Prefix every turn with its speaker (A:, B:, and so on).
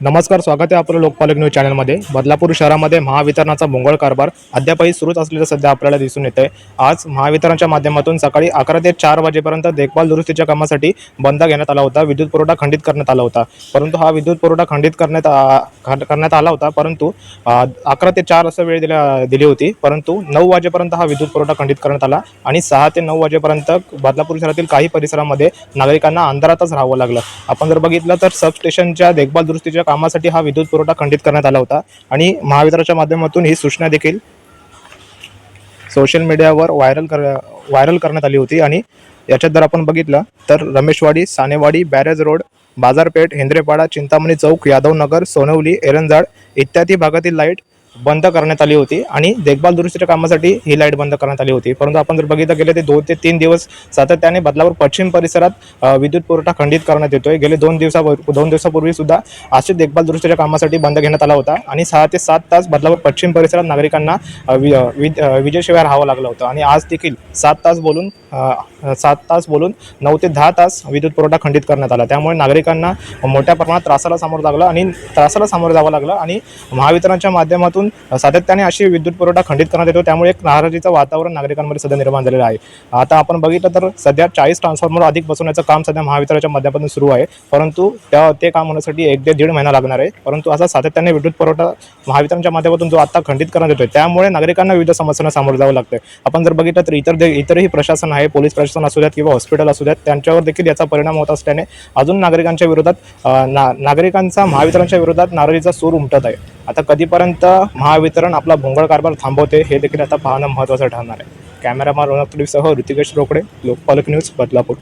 A: नमस्कार स्वागत आहे आपलं लोकपालक न्यूज चॅनलमध्ये. बदलापूर शहरामध्ये महावितरणाचा भोंगळ कारभार अद्यापही सुरूच असलेलं सध्या आपल्याला दिसून येत आहे आज महावितरणच्या माध्यमातून सकाळी अकरा ते चार वाजेपर्यंत देखभाल दुरुस्तीच्या कामासाठी बंद घेण्यात आला होता. विद्युत पुरवठा खंडित करण्यात आला होता. परंतु हा विद्युत पुरवठा खंडित करण्यात आ- करण्यात आला होता. परंतु अकरा ते चार असं वेळ दिल्या दिली होती. परंतु नऊ वाजेपर्यंत हा विद्युत पुरवठा खंडित करण्यात आला आणि सहा ते नऊ वाजेपर्यंत बदलापूर शहरातील काही परिसरामध्ये नागरिकांना अंधारातच राहावं लागलं. आपण जर बघितलं तर सबस्टेशनच्या देखभाल दुरुस्तीच्या कामासाठी हा विद्युत पुरवठा खंडित करण्यात आला होता. आणि महावितरणच्या माध्यमातून ही सूचना देखील सोशल मीडियावर व्हायरल कर व्हायरल करण्यात आली होती. आणि याच्यात जर आपण बघितलं तर रमेशवाडी सानेवाडी बॅरेज रोड बाजारपेठ हेंद्रेपाडा चिंतामणी चौक यादवनगर सोनवली एरंजाड इत्यादी भागातील लाइट बंद करण्यात आली होती आणि देखभाल दुरुस्तीच्या कामासाठी ही लाइट बंद करण्यात आली होती. परंतु आपण जर बघितलं गेले ते दोन ते तीन दिवस सातत्याने बदलापूर पश्चिम परिसरात विद्युत पुरवठा खंडित करण्यात येतोय. गेले दोन दिवसापूर्वी दोन दिवसापूर्वी सुद्धा असे देखभाल दुरुस्तीच्या कामासाठी बंद घेण्यात आला होता आणि सहा ते सात तास बदलापूर पश्चिम परिसरात नागरिकांना वि- विजेशिवाय राहावं लागलं होतं. आणि आज देखील सात तास बोलून सात तास बोलून नऊ ते दहा तास विद्युत पुरवठा खंडित करण्यात आला. त्यामुळे नागरिकांना मोठ्या प्रमाणात त्रासाला सामोरं लागलं आणि त्रासाला सामोरं जावं लागलं आणि महावितरणच्या माध्यमातून सातत्याने अशी विद्युत पुरवठा खंडित करण्यात येतो. त्यामुळे एक नाराजीचं वातावरण नागरिकांमध्ये सध्या निर्माण झालेलं आहे. आता आपण बघितलं तर सध्या चाळीस ट्रान्सफॉर्मर अधिक बसवण्याचं काम सध्या महावितरणच्या माध्यमातून सुरू आहे. परंतु त्या ते काम होण्यासाठी एक ते दीड महिना लागणार आहे. परंतु असा सातत्याने विद्युत पुरवठा महावितरणच्या माध्यमातून जो आता खंडित करण्यात येतोय त्यामुळे नागरिकांना विविध समस्यांना सामोरं जावं लागतंय. आपण जर बघितलं तर इतर दे इतरही प्रशासन आहे पोलीस प्रशासन असू द्यात किंवा हॉस्पिटल असू द्यात त्यांच्यावर देखील याचा परिणाम होत असल्याने अजून नागरिकांच्या विरोधात ना नागरिकांचा महावितरणच्या विरोधात नाराजीचा सूर उमटत आहे. आता कधीपर्यंत महावितरण आपला भोंगळ कारभार थांबवते हे देखील आता पाहणं महत्त्वाचं ठरणार आहे. कॅमेरामॅन रोनक तुडीसह ऋतिकेश रोकडे लोकपालक न्यूज बदलापूर.